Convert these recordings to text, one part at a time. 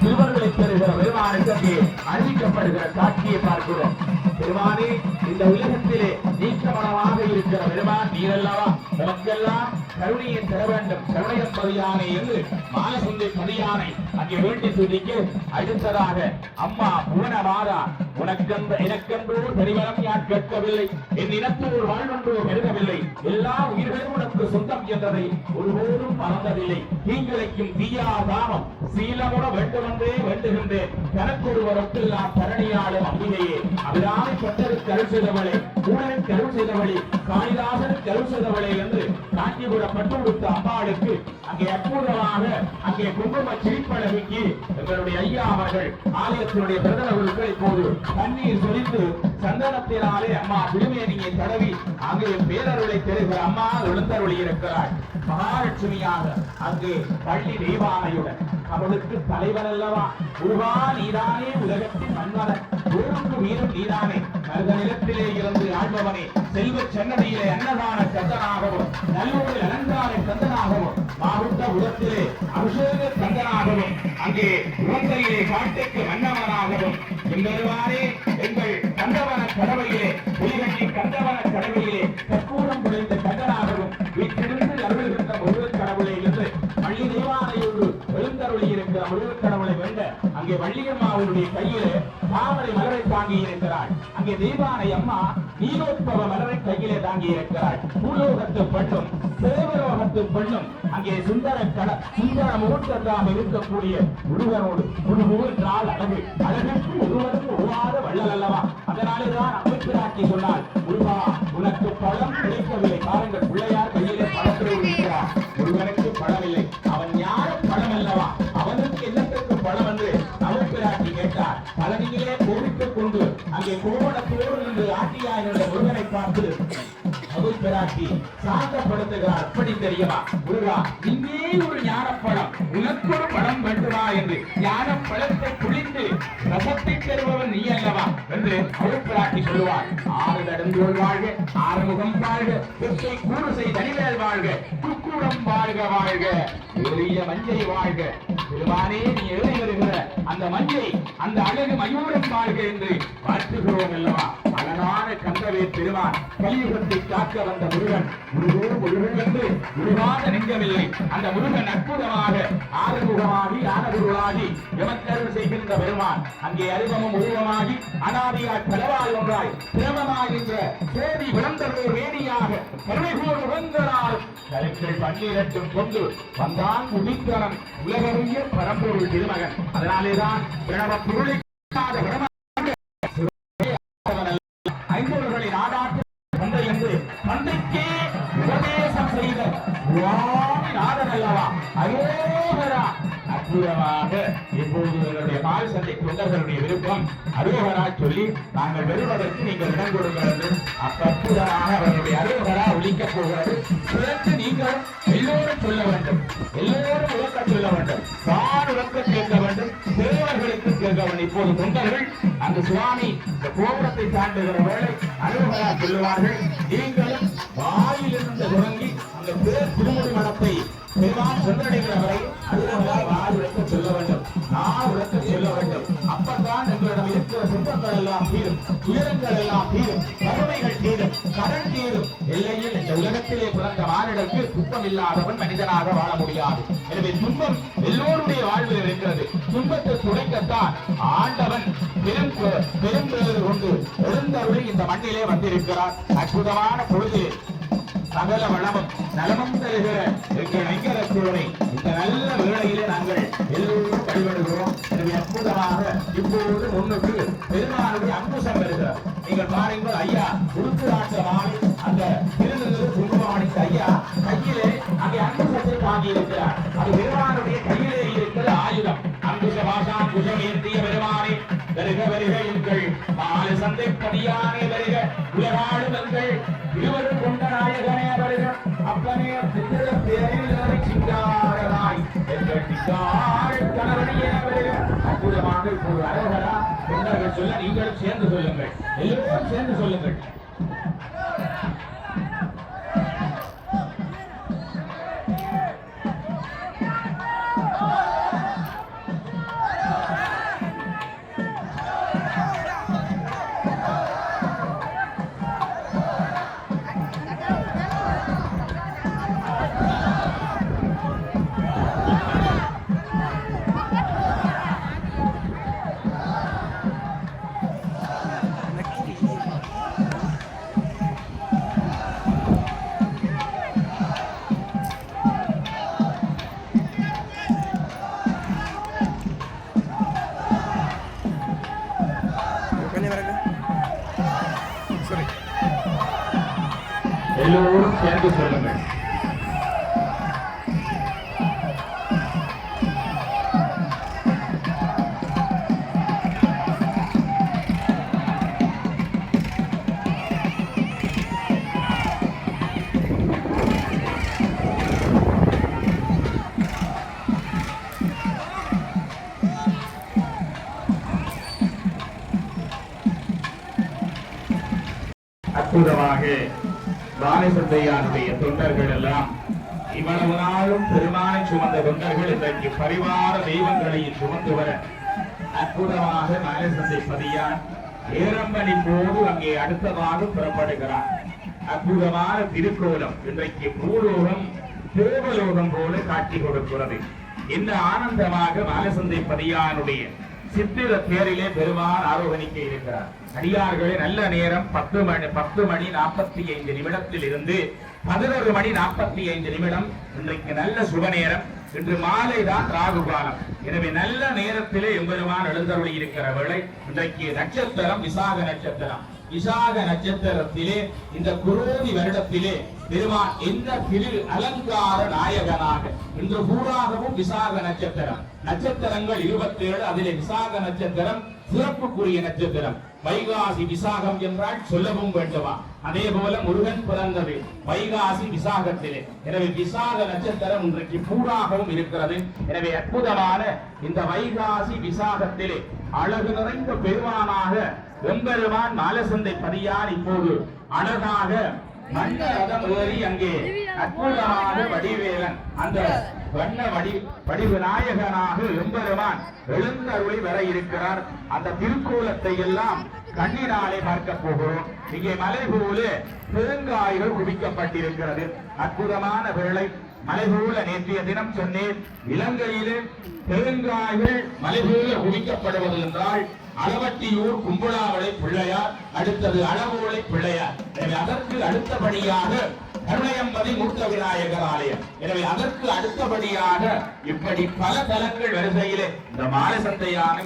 திருவருளை பெறுகிற பெருமானுக்கு அங்கே அறிவிக்கப்படுகிற காட்சியை பார்க்கிறோம். பெருமானே இந்த உலகத்திலே நீக்கமனமாக இருக்கிற பெருமான் நீரல்லவா நமக்கெல்லாம் கருணையை தர வேண்டும் கருணையம் பதியானை என்று மானசுந்தி பதியானை அங்கே வேண்டி துதிக்க அடுத்ததாக அம்மா புவன மாதா உனக்கென்ற எனக்கென்றோ பெரிவரம் யார் கேட்கவில்லை? என் இனத்தோர் வாழ்வென்றோ பெருகவில்லை எல்லா உயிர்களும் உனக்கு சொந்தம் என்றதை ஒருபோதும் மறந்ததில்லை. தீங்கிழைக்கும் தீயா தாமம் சீலமுட வேண்டுமென்றே வேண்டுகின்றேன். கணக்கொருவரொக்கெல்லாம் தரணியாளும் அம்பிகையே. அபிராமி பட்டருக்கு அருள் செய்தவளே கூடனுக்கு அருள் செய்தவளே காளிதாசனுக்கு அருள் செய்தவளே என்று காஞ்சிபுரம் பட்டு கொடுத்த அம்பாளுக்கு அங்கே அற்புதமாக அங்கே குங்கும சிரிப்பழகிக்கு எங்களுடைய ஐயா அவர்கள் ஆலயத்தினுடைய பிரதமர்களுக்கு இப்போது தண்ணீர் சொரிந்து சந்தனத்தினாலே அம்மா திருமேனியை தடவி அங்கே பேரருளை தெரிகிற அம்மா எழுந்தருளி இருக்கிறாள் மகாலட்சுமியாக அங்கே பள்ளி தெய்வானையுடன் அவளுக்கு தலைவர் அல்லவா? உருவா நீதானே உலகத்தின் மன்மதன். ஊருக்கு வீரம் நீதானே. மருத நிலத்திலே இருந்து ஆழ்பவனே செல்வ சென்னடியிலே அன்னதான சந்தனாகவும் நல்லூரில் அலங்கார சந்தனாகவும் மாவட்ட உலகத்திலே அபிஷேக சந்தனாகவும் அங்கே உலகையிலே காட்டுக்கு மன்னவனாகவும் எங்கள் எங்கள் கந்தவன கடவையிலே புலிகட்டி கந்தவன இருக்கிற முருகன் கடவுளை வேண்ட அங்கே வள்ளியம்மாவுடைய கையிலே தாமரை மலரை தாங்கி இருக்கிறாள். அங்கே தெய்வானை அம்மா நீலோத்பவ மலரை கையிலே தாங்கி இருக்கிறாள். பூலோகத்து பெண்ணும் தேவலோகத்து பெண்ணும் அங்கே சுந்தர கட சுந்தர முகூர்த்ததாக இருக்கக்கூடிய முருகனோடு முருகு என்றால் அழகு. அழகுக்கு ஒருவருக்கு உருவாத வள்ளல் அல்லவா? அதனாலேதான் அமைப்பிராட்டி சொன்னால் முருகா உனக்கு பழம் கிடைக்கவில்லை. பாருங்கள் பிள்ளையா அபுல் சாந்தப்படுத்துகிறார் அப்படி தெரியுமா? முருகா இங்கே ஒரு ஞானப்பழம். உனக்கு ஒரு பழம் வேண்டுமா என்று ஞான ஞானப்பழத்தை குளித்து ரசத்தை தருபவன் நீ அல்லவா என்று அபுல் சொல்லுவார் ஆறு நடந்தோர் வாழ்க ஆறுமுகம் வாழ்க வெப்பை கூறு செய் தனிவேல் வாழ்க குக்கூடம் வாழ்க வாழ்க பெரிய மஞ்சை வாழ்க. பெருமானே நீ எழுதி வருகிற அந்த மஞ்சை அந்த அழகு மயூரம் வாழ்க என்று வாழ்த்துகிறோம் அல்லவா? கந்தவே பெருமான் கலியுகத்தை காக்க வந்த முருகன் முருகோ முருகன் என்று முருகாத நெஞ்சமில்லை. அந்த முருகன் அற்புதமாக ஆறுமுகமாகி ஆனகுருளாகி எமக்கருள் செய்கின்ற பெருமான். அங்கே அருவமும் உருவமாகி அனாதியாய் பலவாய் ஒன்றாய் பிரமமாகின்ற சேதி விளந்ததோர் வேணியாக கருணைகோர் உகந்தனால் கருக்கள் பன்னீரட்டும் கொண்டு வந்தான் உதித்தனம் உலகறிய பரம்பொருள் திருமகன். அதனாலேதான் பிரணவ பொருளை செய்த சுவாமி நாதன் அரோகரா அற்புதமாக இப்போது எங்களுடைய பால் சந்தை தொண்டர்களுடைய விருப்பம் அரோகரா சொல்லி நாங்கள் வருவதற்கு நீங்கள் இடம் கொடுங்கள் என்று அற்புதமாக அவர்களுடைய அரோகரா ஒழிக்கப் போகிறது. பிறகு நீங்கள் எல்லோரும் சொல்ல வேண்டும். எல்லோரும் உறக்க சொல்ல வேண்டும். தான் உறக்க கேட்க வேண்டும். தேவர்களுக்கு கேட்க வேண்டும். இப்போது தொண்டர்கள் அந்த சுவாமி இந்த கோபுரத்தை தாண்டுகிற வேளை அலுவலா சொல்லுவார்கள். நீங்களும் அந்த பேர் திருமுடி மடத்தை பெருமான் சென்றடைகிறவரை வரை நான் வாய் உழைக்க சொல்ல வேண்டும். நான் உழைக்க சொல்ல வேண்டும். அப்பதான் எங்களிடம் இருக்கிற துன்பங்கள் எல்லாம் தீரும். துயரங்கள் எல்லாம் தீரும். கருணைகள் தீரும். கடன் தீரும். எல்லையில் இந்த உலகத்திலே பிறந்த மானிடருக்கு துன்பம் இல்லாதவன் மனிதனாக வாழ முடியாது. எனவே துன்பம் எல்லோருடைய வாழ்வில் இருக்கிறது. துன்பத்தை துடைக்கத்தான் ஆண்டவன் பெரும் பெரும் கொண்டு எழுந்தருளி இந்த மண்ணிலே வந்திருக்கிறார். அற்புதமான பொழுது சகல வளமும் நலமும் தருகிற எங்கள் ஐங்கரத்தோனை இந்த நல்ல வேளையிலே நாங்கள் எல்லோரும் வழிபடுகிறோம். எனவே அற்புதமாக இப்போது முன்னுக்கு பெருமாளுடைய அங்குசம் வருகிறார். நீங்கள் பாருங்கள் ஐயா உடுத்து நாட்டு மாலை அந்த திருநெல்லூர் குங்குமணித்த ஐயா கையிலே அங்கே அங்குசத்தை வாங்கியிருக்கிறார். அது பெருமானுடைய கையிலே இருக்கிற ஆயுதம். அங்குச குஷம் ஏற்றிய பெருமானை வருக வருக எங்கள் மாலை சந்தை பதியானே வருக. உலகா வருக அற்புதமாக இப்போது அழகரா தொண்டர்கள் சொல்ல நீங்களும் சேர்ந்து சொல்லுங்கள். எல்லோரும் சேர்ந்து சொல்லுங்கள். எல்லோரும் சேர்ந்து சொல்லுங்கள் அற்புதமாக பாலசந்தையாருடைய தொண்டர்கள் எல்லாம் இவ்வளவு நாளும் பெருமானை சுமந்த தொண்டர்கள் இன்றைக்கு பரிவார தெய்வங்களையும் சுமந்து வர அற்புதமாக பாலசந்தை பதியான் ஏரம்பனி போது அங்கே அடுத்ததாக புறப்படுகிறார் அற்புதமான திருக்கோலம் இன்றைக்கு பூலோகம் தேவலோகம் போல காட்சி கொடுக்கிறது. இந்த ஆனந்தமாக பாலசந்தை பதியானுடைய சித்திர தேரிலே பெருமான் ஆரோகணிக்க இருக்கிறார். அடியார்களே நல்ல நேரம் பத்து மணி பத்து மணி நாற்பத்தி ஐந்து நிமிடத்தில் இருந்து பதினொரு மணி நாற்பத்தி ஐந்து நிமிடம். இன்றைக்கு நல்ல சுப நேரம். இன்று மாலை தான் எனவே நல்ல நேரத்திலே எம்பெருமான் எழுந்தருளி இருக்கிற வேளை இன்றைக்கு நட்சத்திரம் விசாக நட்சத்திரம். விசாக நட்சத்திரத்திலே இந்த குரோதி வருடத்திலே பெருமான் எந்த திரு அலங்கார நாயகனாக இன்று பூராகவும் விசாக நட்சத்திரம். நட்சத்திரங்கள் இருபத்தி ஏழு அதிலே விசாக நட்சத்திரம் சிறப்புக்குரிய நட்சத்திரம். வைகாசி விசாகம் என்றால் சொல்லவும் வேண்டுமா? அதே போல முருகன் பிறந்தது வைகாசி விசாகத்திலே. எனவே விசாக நட்சத்திரம் இன்றைக்கு பூராகவும் இருக்கிறது. எனவே அற்புதமான இந்த வைகாசி விசாகத்திலே அழகு நிறைந்த பெருமானாக வெம்பெருமான் மாலசந்தை பதியார் இப்போது அழகாக மன்ன ரதம் ஏறி அங்கே அற்புதமாக வடிவேலன் அந்த வண்ண வடி வடிவு நாயகனாக வெம்பெருமான் எழுந்தருளை வர இருக்கிறார். அந்த திருக்கோலத்தை எல்லாம் கண்ணீராலே பார்க்க போகிறோம் இங்கே மலை போல பெருங்காய்கள் குவிக்கப்பட்டிருக்கிறது. அற்புதமான வேளை மலை போல நேற்றைய தினம் சொன்னேன். இலங்கையிலே பெருங்காய்கள் மலை போல குவிக்கப்படுவது என்றால் அளவட்டியூர் கும்பலாவளை பிள்ளையார் அடுத்தது அளவோலை பிள்ளையார். அதற்கு அடுத்தபடியாக கருணையம்பதி மூத்த விநாயகர் ஆலயம். எனவே அதற்கு அடுத்தபடியாக இப்படி பல தலங்கள் வரிசையிலே இந்த மாலை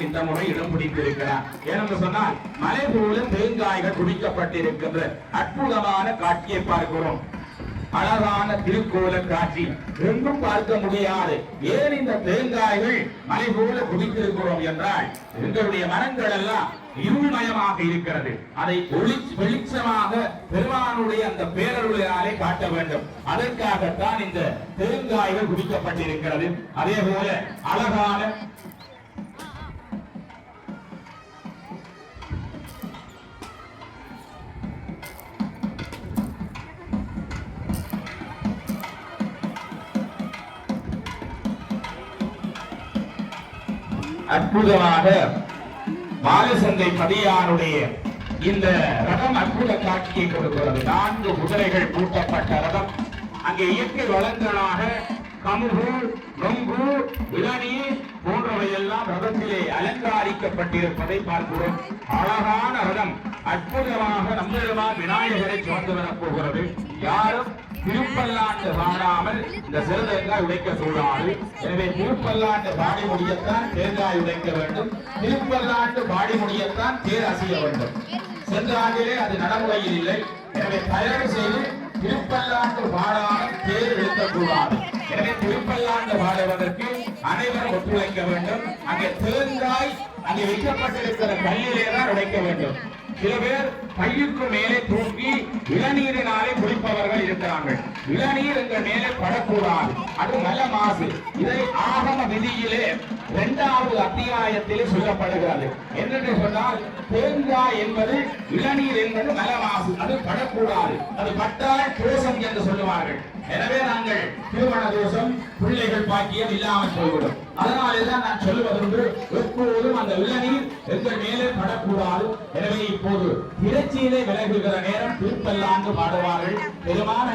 இந்த முறை இடம் பிடித்திருக்கிறார் ஏனென்று சொன்னால் மலை போல தேங்காய்கள் குடிக்கப்பட்டிருக்கின்ற அற்புதமான காட்சியை பார்க்கிறோம். அழகான திருக்கோல காட்சி. எங்கும் பார்க்க முடியாது. ஏன் இந்த தேங்காய்கள் மலை போல குடித்திருக்கிறோம் என்றால் எங்களுடைய மனங்கள் எல்லாம் இருள்மயமாக இருக்கிறது. அதை ஒளி வெளிச்சமாக பெருமானுடைய அந்த பேரருளாலே காட்ட வேண்டும். அதற்காகத்தான் இந்த தேங்காய்கள் குடிக்கப்பட்டிருக்கிறது அதே போல அழகான அற்புதமாக பாலசந்தை பதியாருடைய இந்த ரதம் அற்புத காட்சியை கொடுக்கிறது. நான்கு குதிரைகள் பூட்டப்பட்ட ரதம். அங்கே இயற்கை வளங்களாக கமுகு நொங்கு இளநீர் போன்றவை எல்லாம் ரதத்திலே அலங்காரிக்கப்பட்டிருப்பதை பார்க்கிறோம். அழகான ரதம். அற்புதமாக நம்மிடமா விநாயகரை சுமந்து வரப் போகிறது யாரும் திருப்பல்லாண்டு பாடாமல் இந்த சிறுதேங்காய் உடைக்க கூடாது எனவே திருப்பல்லாண்டு பாடி முடியத்தான் தேங்காய் உடைக்க வேண்டும். திருப்பல்லாண்டு பாடி முடியத்தான் தேர் அசைய வேண்டும். சென்ற ஆண்டிலே அது நடைமுறையில் இல்லை. எனவே தயார் செய்து திருப்பல்லாண்டு பாடாமல் தேர் இழுக்கக்கூடாது. எனவே திருப்பல்லாண்டு பாடுவதற்கு அனைவரும் ஒத்துழைக்க வேண்டும். அங்கே தேங்காய் அங்கே வைக்கப்பட்டிருக்கிற கல்லிலே தான் உடைக்க வேண்டும். சில பேர் கையுக்கு மேலே தூக்கி இளநீரினாலே குடிப்பவர்கள் இருக்கிறார்கள். இளநீர் எங்கள் மேலே படக்கூடாது. அது நல்ல மாசு. இதை ஆகம விதியிலே இரண்டாவது அத்தியாயத்திலே சொல்லப்படுகிறது. என்னென்று சொன்னால் தேங்காய் என்பது இளநீர் என்பது நல்ல மாசு. அது படக்கூடாது. அது பட்டால் தோஷம் என்று சொல்லுவார்கள். எனவே நாங்கள் திருமண தோஷம் பிள்ளைகள் பாக்கியம் இல்லாமல் போய்விடும். அதனாலேதான் நான் சொல்லுவதுண்டு எப்போதும் அந்த இளநீர் எங்கள் மேலே படக்கூடாது. எனவே இப்போது இறைச்சியிலே விலகுகிற நேரம் திருப்பல்லாண்டு பாடுவார்கள். பெருமான